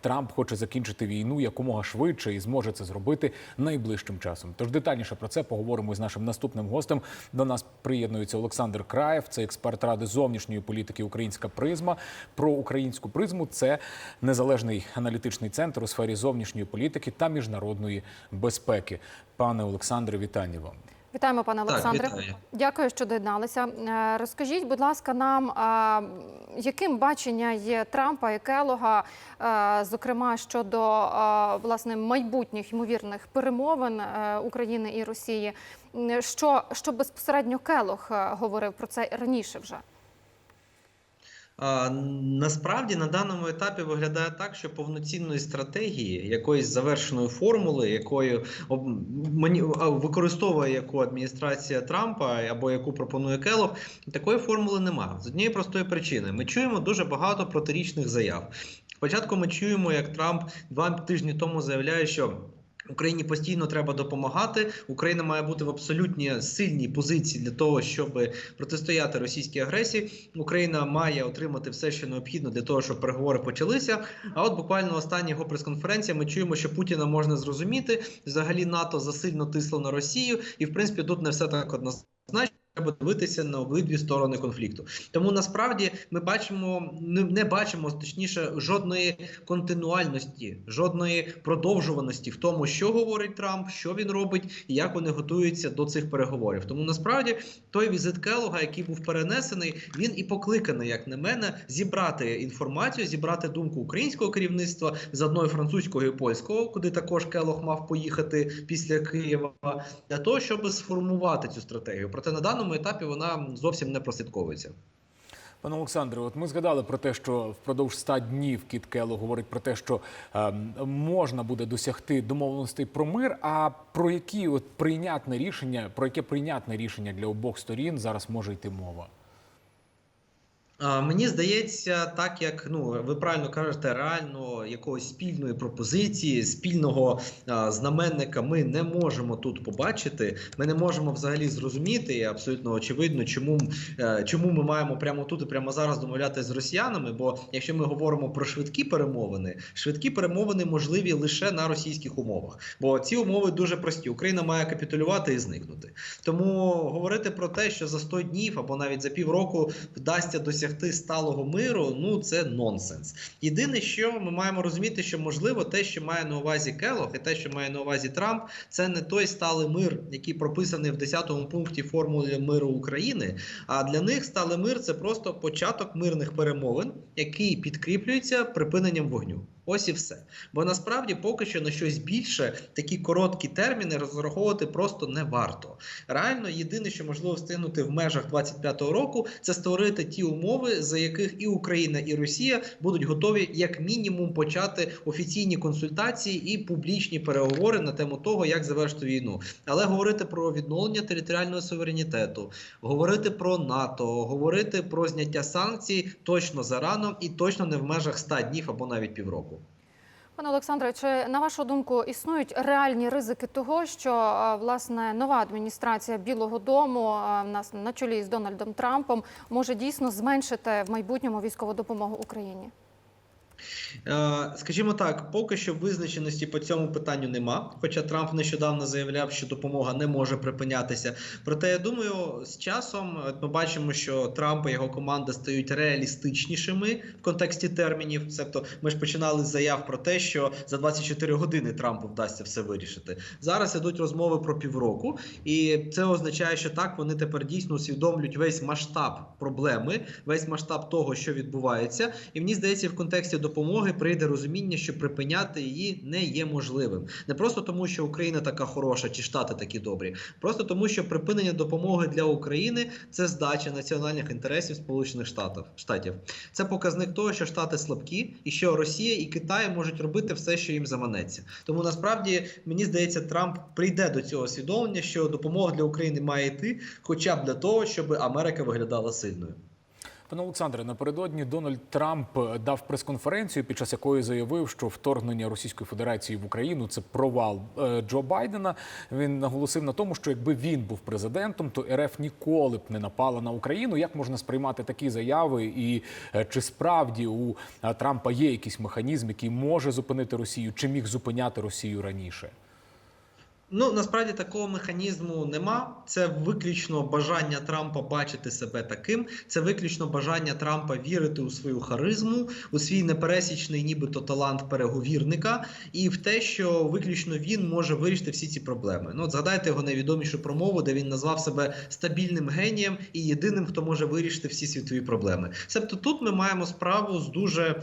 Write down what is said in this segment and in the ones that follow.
Трамп хоче закінчити війну якомога швидше і зможе це зробити найближчим часом. Тож детальніше про це поговоримо з нашим наступним гостем. До нас приєднується Олександр Краєв, це експерт ради зовнішньої політики Українська призма. Про українську призму це незалежний аналітичний центр у сфері зовнішньої політики та міжнародної безпеки. Пане Олександре, вітання вам. Вітаємо, пане Так, Олександре. вітаю. Дякую, що доєдналися. Е, Розкажіть, будь ласка, нам яким бачення є Трампа і Келога, е, зокрема щодо е, власне майбутніх ймовірних перемовин України і Росії. Що, що безпосередньо Келог говорив про це раніше вже? Насправді на даному етапі виглядає так, що повноцінної стратегії, якоїсь завершеної формули, якою використовує яку адміністрація Трампа або яку пропонує Келог, такої формули немає. З однієї простої причини ми чуємо дуже багато протирічних заяв. Спочатку ми чуємо, як Трамп два тижні тому заявляє, що Україні постійно треба допомагати. Україна має бути в абсолютно сильній позиції для того, щоб протистояти російській агресії. Україна має отримати все, що необхідно для того, щоб переговори почалися. А от буквально остання його прес-конференція. Ми чуємо, що Путіна можна зрозуміти. Взагалі НАТО засильно тисло на Росію, і в принципі тут не все так однозначно. Треба дивитися на обидві сторони конфлікту. Тому насправді ми бачимо, не, бачимо точніше жодної континуальності, жодної продовжуваності в тому, що говорить Трамп, що він робить і як вони готуються до цих переговорів. Тому насправді той візит Келога, який був перенесений, він і покликаний, як на мене, зібрати інформацію, зібрати думку українського керівництва з одної французького і польського, куди також Келог мав поїхати після Києва, для того, щоб сформувати цю стратегію. Проте на даному етапі вона зовсім не прослідковується. Пане Олександре, от ми згадали про те, що впродовж 100 днів Кіт Кело говорить про те, що е, можна буде досягти домовленостей про мир. А про які от прийнятне рішення, про яке прийнятне рішення для обох сторін зараз може йти мова? А, Мені здається, так як ну ви правильно кажете, реально якоїсь спільної пропозиції, спільного а, знаменника ми не можемо тут побачити. Ми не можемо взагалі зрозуміти і абсолютно очевидно, чому, е, чому ми маємо прямо тут і прямо зараз домовлятися з росіянами. Бо якщо ми говоримо про швидкі перемовини, швидкі перемовини можливі лише на російських умовах. Бо ці умови дуже прості. Україна має капітулювати і зникнути. Тому говорити про те, що за 100 днів або навіть за півроку вдасться досягти сталого миру, ну це нонсенс. Єдине, що ми маємо розуміти, що можливо те, що має на увазі Келох, і те, що має на увазі Трамп, це не той сталий мир, який прописаний в 10-му пункті формули миру України. А для них сталий мир це просто початок мирних перемовин, який підкріплюється припиненням вогню. Ось і все. Бо насправді поки що на щось більше такі короткі терміни розраховувати просто не варто. Реально, єдине, що можливо встигнути в межах 25-го року, це створити ті умови, за яких і Україна, і Росія будуть готові як мінімум почати офіційні консультації і публічні переговори на тему того, як завершити війну. Але говорити про відновлення територіального суверенітету, говорити про НАТО, говорити про зняття санкцій точно зарано і точно не в межах 100 днів або навіть півроку. Пане Олександре, чи на вашу думку існують реальні ризики того, що е, власне нова адміністрація Білого Дому е, нас на чолі з Дональдом Трампом може дійсно зменшити в майбутньому військову допомогу Україні? Е, Скажімо так, поки що визначеності по цьому питанню нема. Хоча Трамп нещодавно заявляв, що допомога не може припинятися. Проте я думаю, з часом ми бачимо, що Трамп і його команда стають реалістичнішими в контексті термінів. Тобто, ми ж починали з заяв про те, що за 24 години Трампу вдасться все вирішити. Зараз ідуть розмови про півроку, і це означає, що так вони тепер дійсно усвідомлюють весь масштаб проблеми, весь масштаб того, що відбувається. І мені здається, в контексті допомоги прийде розуміння, що припиняти її не є можливим. Не просто тому, що Україна така хороша, чи Штати такі добрі, просто тому, що припинення допомоги для України це здача національних інтересів Сполучених Штатів. Штатів. Це показник того, що Штати слабкі, і що Росія і Китай можуть робити все, що їм заманеться. Тому насправді мені здається, Трамп прийде до цього усвідомлення, що допомога для України має йти, хоча б для того, щоб Америка виглядала сильною. Пане Олександре, напередодні Дональд Трамп дав прес-конференцію, під час якої заявив, що вторгнення Російської Федерації в Україну це провал е, Джо Байдена. Він наголосив на тому, що якби він був президентом, то РФ ніколи б не напала на Україну. Як можна сприймати такі заяви? І е, чи справді у е, Трампа є якийсь механізм, який може зупинити Росію, чи міг зупиняти Росію раніше? Ну насправді такого механізму нема. Це виключно бажання Трампа бачити себе таким. Це виключно бажання Трампа вірити у свою харизму, у свій непересічний, нібито талант переговірника, і в те, що виключно він може вирішити всі ці проблеми. Ну, от згадайте його найвідомішу промову, де він назвав себе стабільним генієм і єдиним, хто може вирішити всі світові проблеми. Себто тут ми маємо справу з дуже.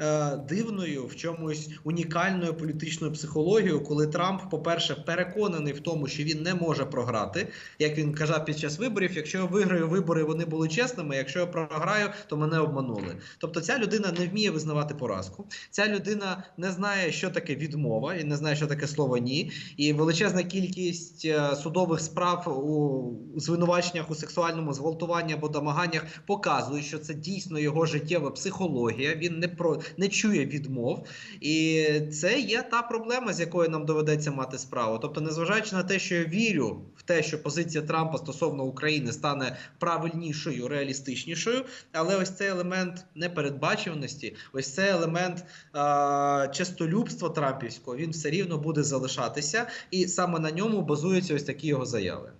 Е, Дивною в чомусь унікальною політичною психологією, коли Трамп, по-перше, переконаний в тому, що він не може програти, як він казав під час виборів. Якщо я виграю вибори, вони були чесними. Якщо я програю, то мене обманули. Тобто, ця людина не вміє визнавати поразку. Ця людина не знає, що таке відмова, і не знає, що таке слово ні. І величезна кількість е, судових справ у, звинуваченнях у сексуальному зґвалтуванні або домаганнях показує, що це дійсно його життєва психологія. Він не про не чує відмов, і це є та проблема, з якою нам доведеться мати справу. Тобто, незважаючи на те, що я вірю в те, що позиція Трампа стосовно України стане правильнішою, реалістичнішою, але ось цей елемент непередбачуваності, ось цей елемент а, честолюбства Трампівського, він все рівно буде залишатися, і саме на ньому базуються ось такі його заяви.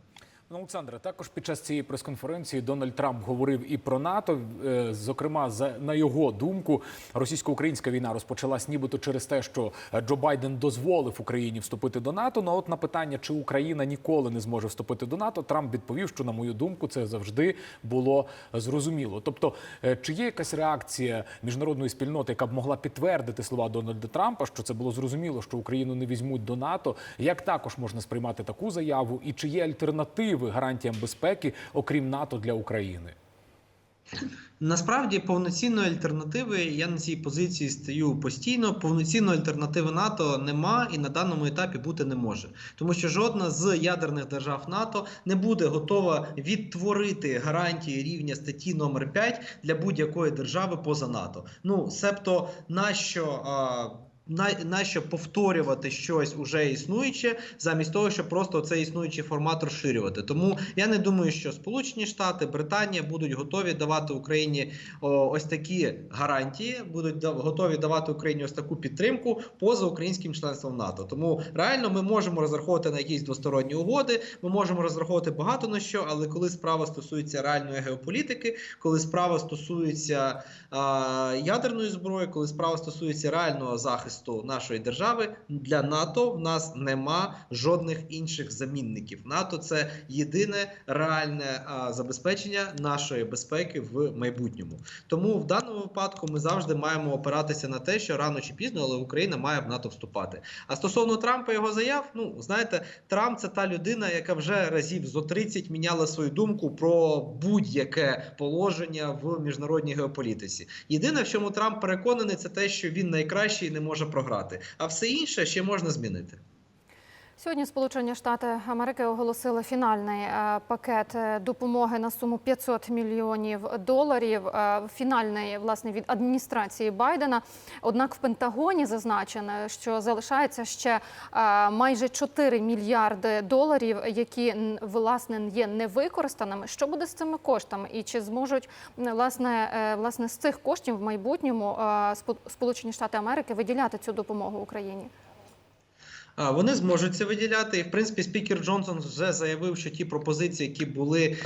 Ну, Олександре, також під час цієї прес-конференції Дональд Трамп говорив і про НАТО. Е, Зокрема, на його думку, російсько-українська війна розпочалась нібито через те, що Джо Байден дозволив Україні вступити до НАТО. Ну, от на питання, чи Україна ніколи не зможе вступити до НАТО, Трамп відповів, що на мою думку це завжди було зрозуміло. Тобто, е, чи є якась реакція міжнародної спільноти, яка б могла підтвердити слова Дональда Трампа, що це було зрозуміло, що Україну не візьмуть до НАТО? Як також можна сприймати таку заяву? І чи є альтернативи гарантіям безпеки, окрім НАТО для України? Насправді повноцінної альтернативи я на цій позиції стою постійно. Повноцінної альтернативи НАТО нема і на даному етапі бути не може, тому що жодна з ядерних держав НАТО не буде готова відтворити гарантії рівня статті номер 5 для будь-якої держави поза НАТО. Ну себто нащо. А, на, нащо повторювати щось уже існуюче, замість того, щоб просто цей існуючий формат розширювати. Тому я не думаю, що Сполучені Штати, Британія будуть готові давати Україні о, ось такі гарантії, будуть да- готові давати Україні ось таку підтримку поза українським членством НАТО. Тому реально ми можемо розраховувати на якісь двосторонні угоди. Ми можемо розраховувати багато на що, але коли справа стосується реальної геополітики, коли справа стосується а, ядерної зброї, коли справа стосується реального захисту нашої держави, для НАТО в нас нема жодних інших замінників. НАТО це єдине реальне а, забезпечення нашої безпеки в майбутньому. Тому в даному випадку ми завжди маємо опиратися на те, що рано чи пізно, але Україна має в НАТО вступати. А стосовно Трампа його заяв, ну знаєте, Трамп це та людина, яка вже разів зо 30 міняла свою думку про будь-яке положення в міжнародній геополітиці. Єдине, в чому Трамп переконаний, це те, що він найкращий і не може програти. А все інше ще можна змінити. Сьогодні Сполучені Штати Америки оголосили фінальний е, пакет е, допомоги на суму 500 мільйонів доларів. е, Фінальний власне від адміністрації Байдена. Однак в Пентагоні зазначено, що залишається ще майже 4 мільярди доларів, які власне є невикористаними. Що буде з цими коштами? І чи зможуть власне власне з цих коштів в майбутньому Спо- Сполучені Штати Америки виділяти цю допомогу Україні? Вони зможуть це виділяти. І в принципі, спікер Джонсон вже заявив, що ті пропозиції, які були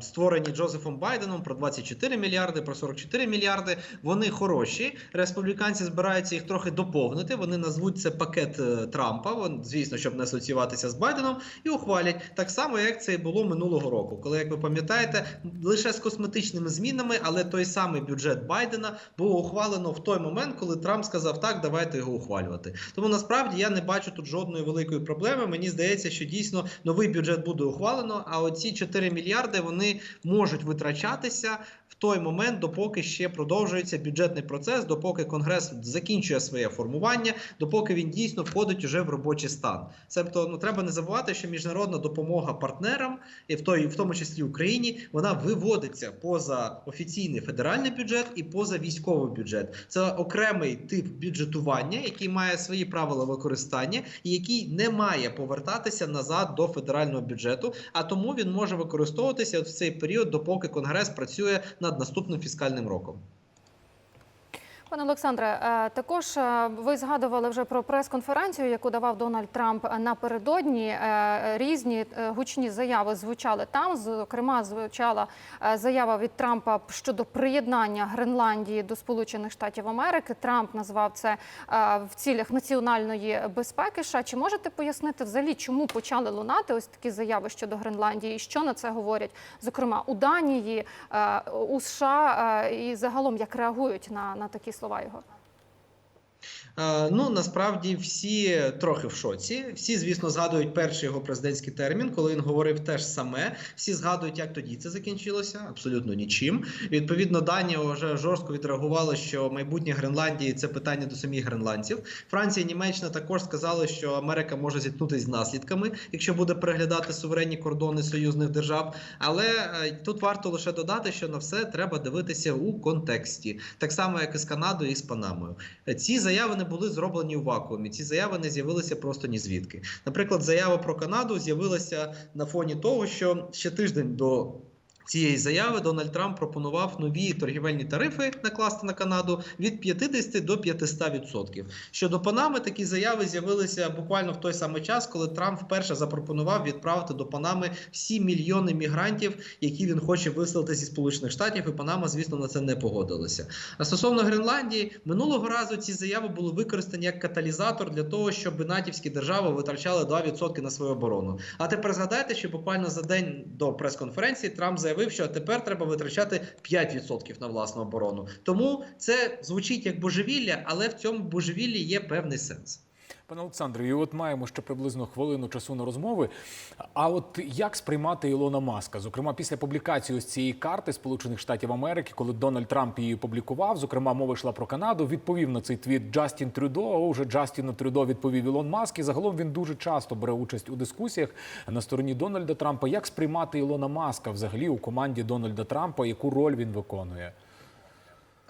створені Джозефом Байденом про 24 мільярди, про 44 мільярди, вони хороші. Республіканці збираються їх трохи доповнити. Вони назвуть це пакет е, Трампа. Звісно, щоб не асоціюватися з Байденом, і ухвалять так само, як це і було минулого року. Коли, як ви пам'ятаєте, лише з косметичними змінами, але той самий бюджет Байдена було ухвалено в той момент, коли Трамп сказав, так, давайте його ухвалювати. Тому насправді я не бачу бачу тут жодної великої проблеми. Мені здається, що дійсно новий бюджет буде ухвалено. А оці 4 мільярди вони можуть витрачатися в той момент, допоки ще продовжується бюджетний процес, допоки конгрес закінчує своє формування, допоки він дійсно входить уже в робочий стан. Себто, ну треба не забувати, що міжнародна допомога партнерам, і в той, в тому числі Україні, вона виводиться поза офіційний федеральний бюджет і поза військовий бюджет. Це окремий тип бюджетування, який має свої правила використання, і який не має повертатися назад до федерального бюджету. А тому він може використовуватися в цей період, допоки конгрес працює над наступним фіскальним роком. Пане Олександре, е, також е, ви згадували вже про прес-конференцію, яку давав Дональд Трамп напередодні. Е, Різні гучні заяви звучали там. Зокрема, звучала заява від Трампа щодо приєднання Гренландії до Сполучених Штатів Америки. Трамп назвав це в цілях національної безпеки. США. Чи можете пояснити взагалі, чому почали лунати ось такі заяви щодо Гренландії? І що на це говорять, зокрема у Данії, у США і загалом як реагують на, на такі слова його? Е, Ну насправді всі трохи в шоці. Всі, звісно, згадують перший його президентський термін, коли він говорив те ж саме. Всі згадують, як тоді це закінчилося. Абсолютно нічим. Відповідно, Данія вже жорстко відреагувала, що майбутнє Гренландії це питання до самих гренландців. Франція і Німеччина також сказали, що Америка може зіткнутися з наслідками, якщо буде переглядати суверенні кордони союзних держав. Але е, тут варто лише додати, що на все треба дивитися у контексті, так само як і з Канадою і з Панамою. Ці заяви не були зроблені у вакуумі. Ці заяви не з'явилися просто ні звідки. Наприклад, заява про Канаду з'явилася на фоні того, що ще тиждень до. Цієї заяви Дональд Трамп пропонував нові торгівельні тарифи накласти на Канаду від 50 до 500%. Щодо Панами, такі заяви з'явилися буквально в той самий час, коли Трамп вперше запропонував відправити до Панами всі мільйони мігрантів, які він хоче виселити зі Сполучених Штатів, і Панама, звісно, на це не погодилася. А стосовно Гренландії, минулого разу ці заяви були використані як каталізатор для того, щоб натівські держави витрачали 2% на свою оборону. А тепер згадайте, що буквально за день до прес-конференції Трамп заявив, що тепер треба витрачати 5% на власну оборону. Тому це звучить як божевілля, але в цьому божевіллі є певний сенс. Пане Олександре, і от маємо ще приблизно хвилину часу на розмови. А от як сприймати Ілона Маска? Зокрема, після публікації ось цієї карти Сполучених Штатів Америки, коли Дональд Трамп її публікував, зокрема, мова йшла про Канаду. Відповів на цей твіт Джастін Трюдо. А Уже Джастіну Трюдо відповів Ілон Маск. І загалом він дуже часто бере участь у дискусіях на стороні Дональда Трампа. Як сприймати Ілона Маска взагалі у команді Дональда Трампа? Яку роль він виконує?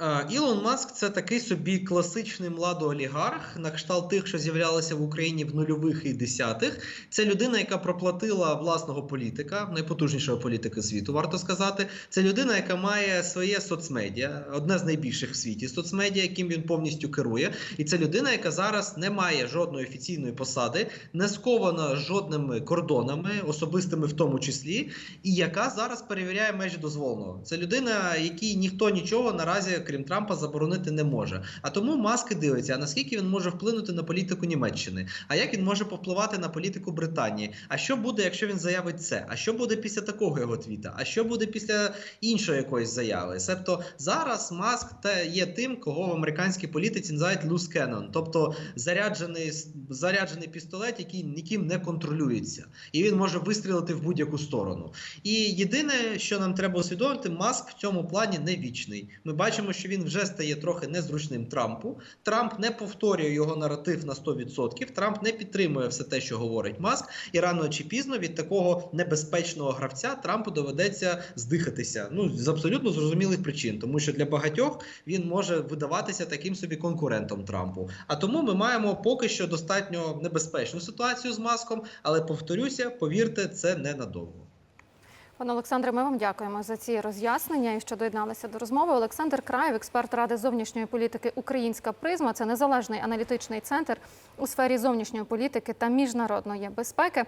Е, Ілон Маск це такий собі класичний младоолігарх, на кшталт тих, що з'являлися в Україні в нульових і десятих. Це людина, яка проплатила власного політика, найпотужнішого політика світу, варто сказати. Це людина, яка має своє соцмедіа, одне з найбільших в світі соцмедіа, яким він повністю керує. І це людина, яка зараз не має жодної офіційної посади, не скована жодними кордонами, особистими в тому числі, і яка зараз перевіряє межі дозволеного. Це людина, якій ніхто нічого наразі крім Трампа, заборонити не може. А тому маски дивиться, а наскільки він може вплинути на політику Німеччини, а як він може повпливати на політику Британії? А що буде, якщо він заявить це? А що буде після такого його твіта? А що буде після іншої якоїсь заяви? Себто зараз маск та є тим, кого в американській політиці називають loose cannon, тобто заряджений заряджений пістолет, який ніким не контролюється, і він може вистрілити в будь-яку сторону. І єдине, що нам треба усвідомити, маск в цьому плані не вічний. Ми бачимо, що він вже стає трохи незручним Трампу. Трамп не повторює його наратив на 100%. Трамп не підтримує все те, що говорить Маск, і рано чи пізно від такого небезпечного гравця Трампу доведеться здихатися. Ну з абсолютно зрозумілих причин, тому що для багатьох він може видаватися таким собі конкурентом Трампу. А тому ми маємо поки що достатньо небезпечну ситуацію з маском, але повторюся, повірте, це ненадовго. Пане Олександре, ми вам дякуємо за ці роз'яснення і що доєдналися до розмови. Олександр Краєв, експерт ради зовнішньої політики Українська призма. Це незалежний аналітичний центр у сфері зовнішньої політики та міжнародної безпеки.